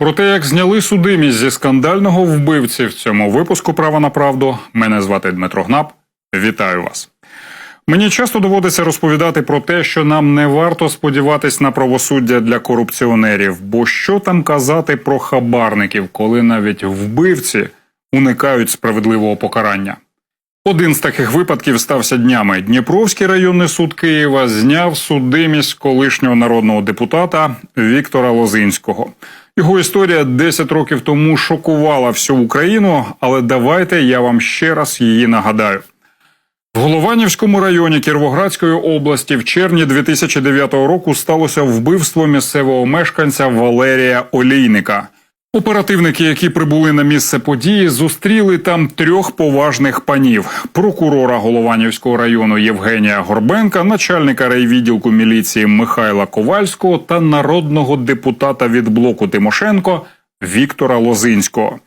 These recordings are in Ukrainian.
Про те, як зняли судимість зі скандального вбивці в цьому випуску Права на правду. Мене звати Дмитро Гнап. Вітаю вас. Мені часто доводиться розповідати про те, що нам не варто сподіватись на правосуддя для корупціонерів, бо що там казати про хабарників, коли навіть вбивці уникають справедливого покарання. Один з таких випадків стався днями. Дніпровський районний суд Києва зняв судимість колишнього народного депутата Віктора Лозинського. Його історія 10 років тому шокувала всю Україну, але давайте я вам ще раз її нагадаю. В Голованівському районі Кіровоградської області в червні 2009 року сталося вбивство місцевого мешканця Валерія Олійника. Оперативники, які прибули на місце події, зустріли там трьох поважних панів: прокурора Голованівського району Євгенія Горбенка, начальника райвідділку міліції Михайла Ковальського та народного депутата від блоку Тимошенко Віктора Лозинського.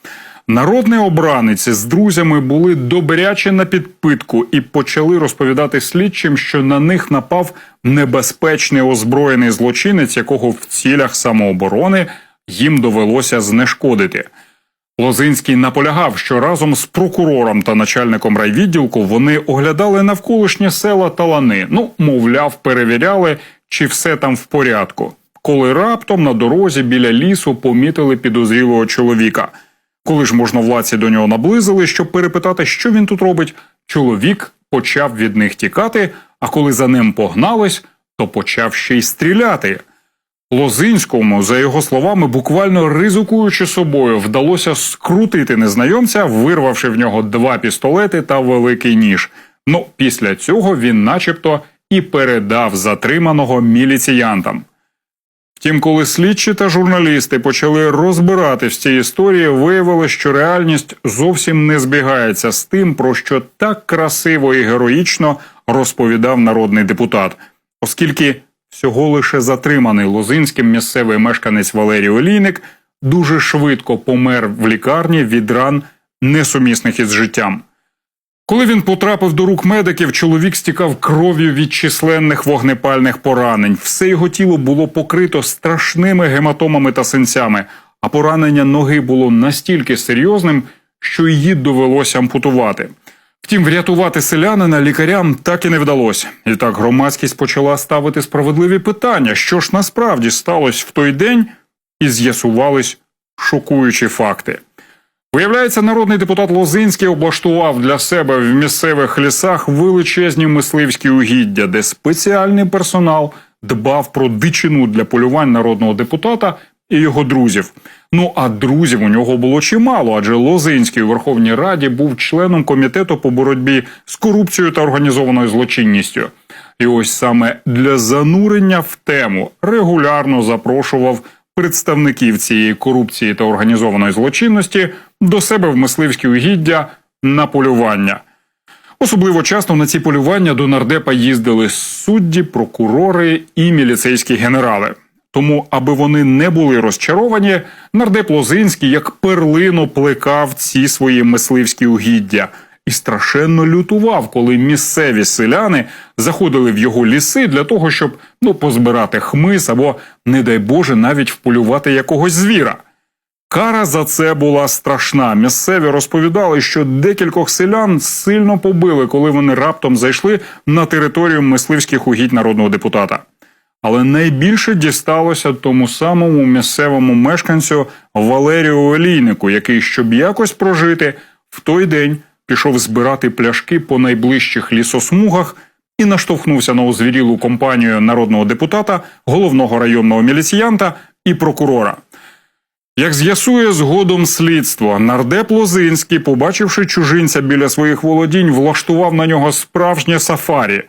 Народний обранець з друзями були добряче на підпитку і почали розповідати слідчим, що на них напав небезпечний озброєний злочинець, якого в цілях самооборони їм довелося знешкодити. Лозинський наполягав, що разом з прокурором та начальником райвідділку вони оглядали навколишні села та лани. Ну, мовляв, перевіряли, чи все там в порядку. Коли раптом на дорозі біля лісу помітили підозрілого чоловіка. Коли ж можновладці до нього наблизили, щоб перепитати, що він тут робить, чоловік почав від них тікати, а коли за ним погнались, то почав ще й стріляти. Лозинському, за його словами, буквально ризикуючи собою, вдалося скрутити незнайомця, вирвавши в нього два пістолети та великий ніж. Ну, після цього він, начебто, і передав затриманого міліціянтам. Втім, коли слідчі та журналісти почали розбирати цій історії, виявилось, що реальність зовсім не збігається з тим, про що так красиво і героїчно розповідав народний депутат, оскільки всього лише затриманий Лозинським місцевий мешканець Валерій Олійник дуже швидко помер в лікарні від ран, несумісних із життям. Коли він потрапив до рук медиків, чоловік стікав кров'ю від численних вогнепальних поранень. Все його тіло було покрито страшними гематомами та синцями, а поранення ноги було настільки серйозним, що її довелося ампутувати. Втім, врятувати селянина лікарям так і не вдалося. І так громадськість почала ставити справедливі питання, що ж насправді сталося в той день, і з'ясувались шокуючі факти. Виявляється, народний депутат Лозинський облаштував для себе в місцевих лісах величезні мисливські угіддя, де спеціальний персонал дбав про дичину для полювань народного депутата і його друзів. Ну а друзів у нього було чимало, адже Лозинський у Верховній Раді був членом комітету по боротьбі з корупцією та організованою злочинністю. І ось саме для занурення в тему регулярно запрошував представників цієї корупції та організованої злочинності до себе в мисливські угіддя на полювання. Особливо часто на ці полювання до нардепа їздили судді, прокурори і міліцейські генерали. Тому, аби вони не були розчаровані, нардеп Лозинський як перлину плекав ці свої мисливські угіддя і страшенно лютував, коли місцеві селяни заходили в його ліси для того, щоб ну позбирати хмиз або, не дай Боже, навіть вполювати якогось звіра. Кара за це була страшна. Місцеві розповідали, що декількох селян сильно побили, коли вони раптом зайшли на територію мисливських угідь народного депутата. Але найбільше дісталося тому самому місцевому мешканцю Валерію Олійнику, який, щоб якось прожити, в той день пішов збирати пляшки по найближчих лісосмугах і наштовхнувся на озвірілу компанію народного депутата, головного районного міліціянта і прокурора. Як з'ясує згодом слідство, нардеп Лозинський, побачивши чужинця біля своїх володінь, влаштував на нього справжнє сафарі.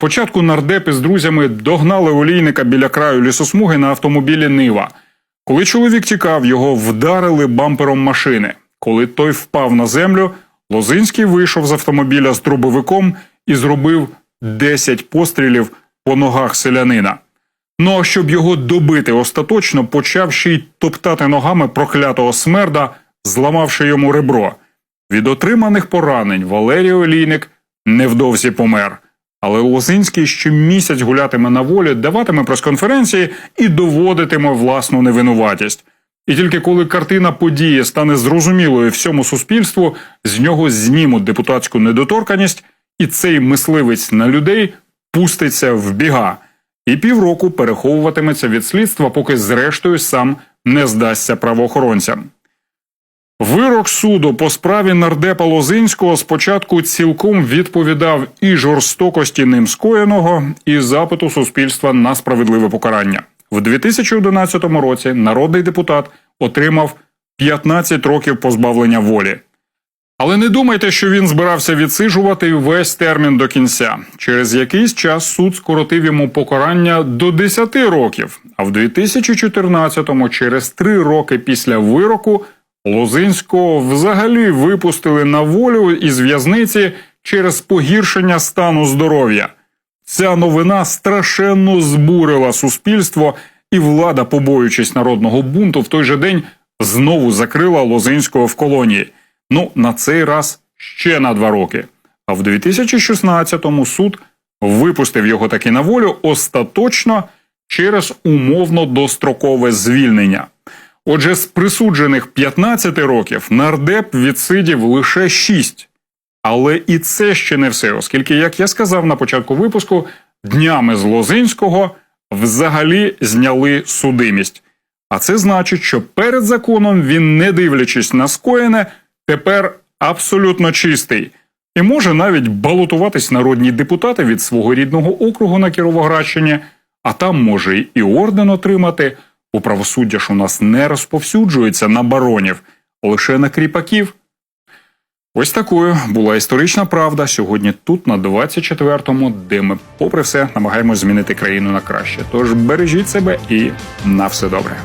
Спочатку нардепи з друзями догнали олійника біля краю лісосмуги на автомобілі Нива. Коли чоловік тікав, його вдарили бампером машини. Коли той впав на землю, Лозинський вийшов з автомобіля з дробовиком і зробив 10 пострілів по ногах селянина. Ну а щоб його добити остаточно, почав ще й топтати ногами проклятого смерда, зламавши йому ребро. Від отриманих поранень Валерій Олійник невдовзі помер. Але Лозинський ще місяць гулятиме на волі, даватиме прес-конференції і доводитиме власну невинуватість. І тільки коли картина події стане зрозумілою всьому суспільству, з нього знімуть депутатську недоторканість, і цей мисливець на людей пуститься в біга, і півроку переховуватиметься від слідства, поки зрештою сам не здасться правоохоронцям. Вирок суду по справі нардепа Лозинського спочатку цілком відповідав і жорстокості ним скоєного, і запиту суспільства на справедливе покарання. В 2011 році народний депутат отримав 15 років позбавлення волі. Але не думайте, що він збирався відсиджувати весь термін до кінця. Через якийсь час суд скоротив йому покарання до 10 років, а в 2014-му, через 3 роки після вироку, Лозинського взагалі випустили на волю із в'язниці через погіршення стану здоров'я. Ця новина страшенно збурила суспільство, і влада, побоюючись народного бунту, в той же день знову закрила Лозинського в колонії. Ну, на цей раз ще на два роки. А в 2016-му суд випустив його таки на волю остаточно через умовно дострокове звільнення. Отже, з присуджених 15 років нардеп відсидів лише 6. Але і це ще не все, оскільки, як я сказав на початку випуску, днями з Лозинського взагалі зняли судимість. А це значить, що перед законом він, не дивлячись на скоєне, тепер абсолютно чистий і може навіть балотуватись народні депутати від свого рідного округу на Кіровоградщині, а там може і орден отримати. У правосуддя ж у нас не розповсюджується на баронів, лише на кріпаків. Ось такою була історична правда сьогодні тут, на 24-му, де ми, попри все, намагаємось змінити країну на краще. Тож бережіть себе і на все добре.